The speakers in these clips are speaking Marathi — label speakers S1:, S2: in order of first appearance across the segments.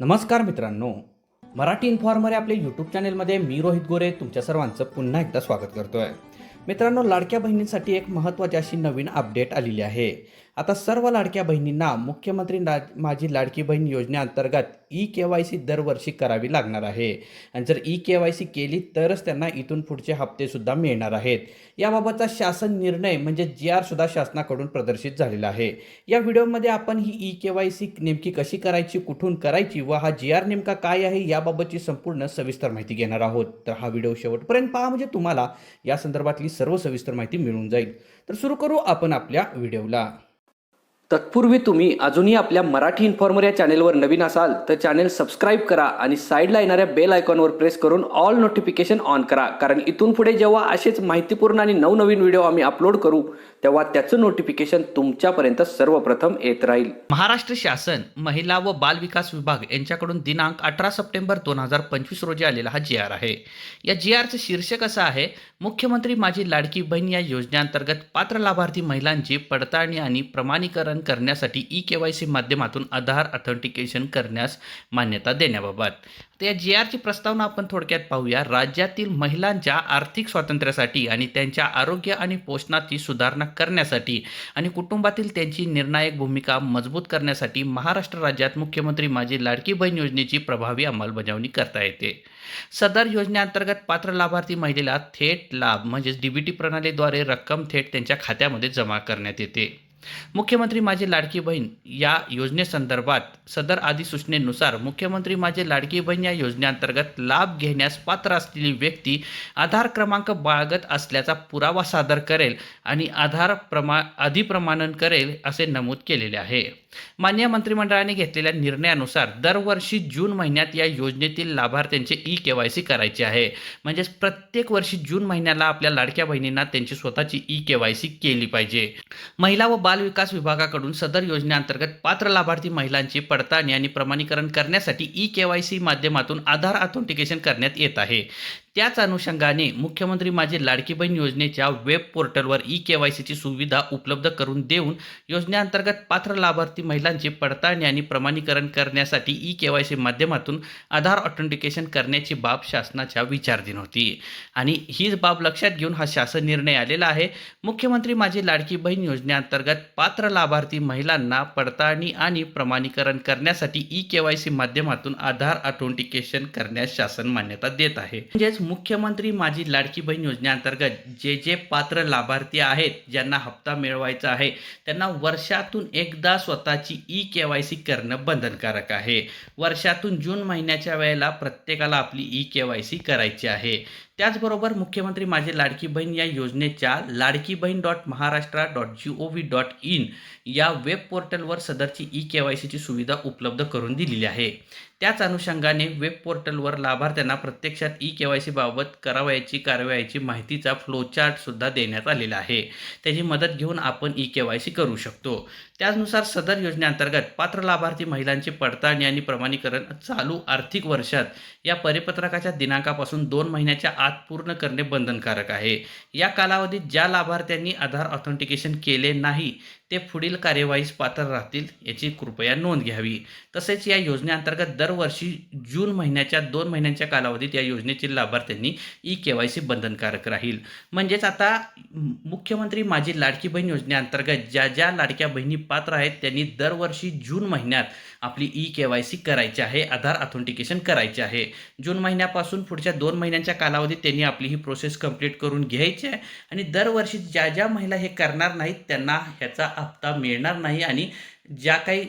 S1: नमस्कार मित्रांनो. मराठी इन्फॉर्मर या आपल्या यूट्यूब चॅनेलमध्ये मी रोहित गोरे तुमच्या सर्वांचं पुन्हा एकदा स्वागत करतोय. मित्रांनो लाडक्या बहिणींसाठी एक महत्त्वाची अशी नवीन अपडेट आलेली आहे. आता सर्व लाडक्या बहिणींना मुख्यमंत्री ला माझी लाडकी बहीण योजनेअंतर्गत ई के वाय सी दरवर्षी करावी लागणार आहे. आणि जर ई के वाय सी केली तरच त्यांना इथून पुढचे हप्तेसुद्धा मिळणार आहेत. याबाबतचा शासन निर्णय म्हणजे जी आर सुद्धा शासनाकडून प्रदर्शित झालेला आहे. या व्हिडिओमध्ये आपण ही ई के वाय सी नेमकी कशी करायची कुठून करायची व हा जी आर नेमका काय आहे याबाबतची संपूर्ण सविस्तर माहिती घेणार आहोत. तर हा व्हिडिओ शेवटपर्यंत पहा म्हणजे तुम्हाला या संदर्भातली सर्व सविस्तर माहिती मिळून जाईल. तर सुरू करू आपण आपल्या व्हिडिओला. तत्पूर्वी तुम्ही अजूनही आपल्या मराठी इन्फॉर्मर या चॅनेलवर नवीन असाल तर चॅनेल सबस्क्राईब करा आणि साईडला येणाऱ्या बेल आयकॉनवर प्रेस करून ऑल नोटिफिकेशन ऑन करा. कारण इथून पुढे जेव्हा असेच माहितीपूर्ण आणि नवनवीन व्हिडिओ आम्ही अपलोड करू तेव्हा त्याचं नोटिफिकेशन तुमच्यापर्यंत सर्वप्रथम येत राहील. महाराष्ट्र शासन महिला व बाल विकास विभाग यांच्याकडून दिनांक अठरा सप्टेंबर दोन हजार पंचवीस रोजी आलेला हा जी आर आहे. या जी आरचं शीर्षक असं आहे मुख्यमंत्री माझी लाडकी बहीण या योजनेअंतर्गत पात्र लाभार्थी महिलांची पडताळणी आणि प्रमाणीकरण करण्यासाठी ई के वाय सी माध्यमातून आधार ऑथेंटिकेशन करण्यास मान्यता देण्याबाबत. तर या जी आरची प्रस्तावना आपण थोडक्यात पाहूया. राज्यातील महिलांच्या आर्थिक स्वातंत्र्यासाठी आणि त्यांच्या आरोग्य आणि पोषणाची सुधारणा करण्यासाठी आणि कुटुंबातील त्यांची निर्णायक भूमिका मजबूत करण्यासाठी महाराष्ट्र राज्यात मुख्यमंत्री माझी लाडकी बहीण योजनेची प्रभावी अंमलबजावणी करता येते. सदर योजनेअंतर्गत पात्र लाभार्थी महिलेला थेट लाभ म्हणजेच डीबीटी प्रणालीद्वारे रक्कम थेट त्यांच्या खात्यामध्ये जमा करण्यात येते. मुख्यमंत्री माझी लाडकी बहीण या योजनेसंदर्भात सदर अधिसूचनेनुसार मुख्यमंत्री माझे लाडकी बहीण या योजनेअंतर्गत लाभ घेण्यास पात्र असलेली व्यक्ती आधार क्रमांक बाळगत असल्याचा पुरावा सादर करेल आणि आधार प्रमा अधिप्रमाणन करेल असे नमूद केलेले आहे. मान्य मंत्रिमंडळाने घेतलेल्या निर्णयानुसार दरवर्षी जून महिन्यात या योजनेतील लाभार्थ्यांचे ई के वाय सी करायचे आहे. म्हणजेच प्रत्येक वर्षी जून महिन्याला आपल्या लाडक्या बहिणींना त्यांची स्वतःची ई के वाय सी केली पाहिजे. महिला व बाल विकास विभागाकडून सदर योजनेअंतर्गत पात्र लाभार्थी महिलांची पडताळणी आणि प्रमाणीकरण करण्यासाठी ई के वाय सी माध्यमातून आधार ऑथेंटिकेशन करण्यात येत आहे. त्याच अनुषंगाने मुख्यमंत्री माझी लाडकी बहीण योजनेच्या वेब पोर्टलवर ई के वाय सीची सुविधा उपलब्ध करून देऊन योजनेअंतर्गत पात्र लाभार्थी महिलांची पडताळणी आणि प्रमाणीकरण करण्यासाठी ई के वाय सी माध्यमातून आधार ऑथेंटिकेशन करण्याची बाब शासनाच्या विचारधीन होती. आणि हीच बाब लक्षात घेऊन हा शासन निर्णय आलेला आहे. मुख्यमंत्री माझी लाडकी बहीण योजनेअंतर्गत पात्र लाभार्थी महिलांना पडताळणी आणि प्रमाणीकरण करण्यासाठी ई के वाय सी माध्यमातून आधार ऑथेंटिकेशन करण्यास शासन मान्यता देत आहे. म्हणजेच मुख्यमंत्री माझी लाडकी बहीण योजनेअंतर्गत जे जे पात्र लाभार्थी आहेत ज्यांना हप्ता मिळवायचा आहे त्यांना वर्षातून एकदा स्वतःची ई के वाय सी करणं बंधनकारक आहे. वर्षातून जून महिन्याच्या वेळेला प्रत्येकाला आपली ई के वाय सी करायची आहे. त्याचबरोबर मुख्यमंत्री माझी लाडकी बहीण या योजनेच्या Ladki Bahin dot Maharashtra dot G O V dot in या वेब पोर्टलवर सदरची ई के वाय सीची सुविधा उपलब्ध करून दिलेली आहे. त्याच अनुषंगाने वेब पोर्टलवर लाभार्थ्यांना प्रत्यक्षात ई के वाय सीबाबत करावयाची कारवायाची माहितीचा फ्लोचार्टसुद्धा देण्यात आलेला आहे. त्याची मदत घेऊन आपण ई के वाय सी करू शकतो. त्याचनुसार सदर योजनेअंतर्गत पात्र लाभार्थी महिलांची पडताळणी आणि प्रमाणीकरण चालू आर्थिक वर्षात या परिपत्रकाच्या दिनांकापासून दोन महिन्याच्या आत पूर्ण करणे बंधनकारक आहे. या कालावधीत ज्या लाभार्थ्यांनी आधार ऑथेंटिकेशन केले नाही ते पुढील कार्यवाहीस पात्र राहतील याची कृपया नोंद घ्यावी. तसेच या योजनेअंतर्गत दरवर्षी जून महिन्याच्या दोन महिन्यांच्या कालावधीत या योजनेतील लाभार्थ्यांनी ई के वाय सी बंधनकारक राहील. म्हणजेच आता मुख्यमंत्री माझी लाडकी बहीण योजनेअंतर्गत ज्या ज्या लाडक्या बहिणी पात्र आहेत त्यांनी दरवर्षी जून महिन्यात आपली ई के वाय सी करायची आहे आधार ऑथेंटिकेशन करायचे आहे. जून महिन्यापासून पुढच्या दोन महिन्यांच्या कालावधीत त्यांनी आपली ही प्रोसेस कंप्लीट करून घ्यायची आहे आणि दरवर्षी ज्या ज्या महिला हे करणार नाहीत त्यांना ह्याचा हप्ता मिळणार नाही आणि ज्या काही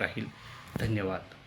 S1: राहील. धन्यवाद.